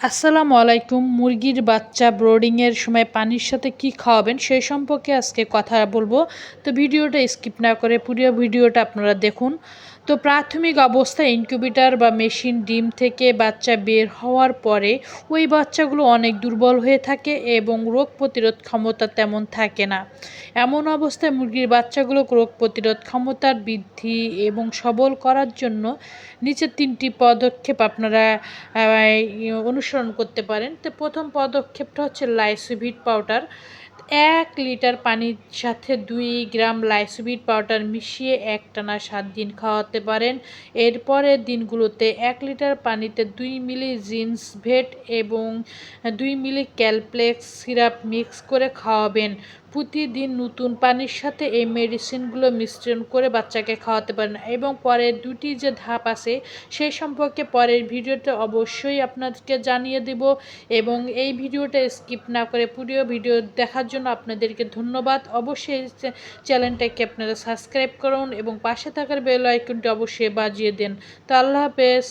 আসসালামু আলাইকুম। মুরগির বাচ্চা ব্রোডিংয়ের সময় পানির সাথে কি খাওয়াবেন সেই সম্পর্কে আজকে কথা বলব। তো ভিডিওটা স্কিপ না করে পুরো ভিডিওটা আপনারা দেখুন। তো প্রাথমিক অবস্থায় ইনকিউবেটার বা মেশিন ডিম থেকে বাচ্চা বের হওয়ার পরে ওই বাচ্চাগুলো অনেক দুর্বল হয়ে থাকে এবং রোগ প্রতিরোধ ক্ষমতা তেমন থাকে না। এমন অবস্থায় মুরগির বাচ্চাগুলো রোগ প্রতিরোধ ক্ষমতার বৃদ্ধি এবং সবল করার জন্য নিচের তিনটি পদক্ষেপ আপনারা অনুসরণ করতে পারেন। তো প্রথম পদক্ষেপটা হচ্ছে লাইসোভিট পাউডার। এক লিটার পানির সাথে দুই গ্রাম লাইসোভিট পাউডার মিশিয়ে একটানা সাত দিন খাওয়াতে পারেন। এরপরের দিনগুলোতে এক লিটার পানিতে দুই মিলি জিন্স ভেট এবং দুই মিলি ক্যালপ্লেক্স সিরাপ মিক্স করে খাওয়াবেন। প্রতিদিন নতুন পানির সাথে এই মেডিসিনগুলো মিশ্রণ করে বাচ্চাকে খাওয়াতে পারেন এবং পরের দুটি যে ধাপ আছে সেই সম্পর্কে পরের ভিডিওতে অবশ্যই আপনাদেরকে জানিয়ে দেব এবং এই ভিডিওটা স্কিপ না করে পুরো ভিডিও দেখার জন্য আপনাদেরকে ধন্যবাদ। অবশ্যই চ্যানেলটাকে আপনারা সাবস্ক্রাইব করুন এবং পাশে থাকার বেল আইকনটি অবশ্যই বাজিয়ে দেন। তো আল্লাহ হাফেজ।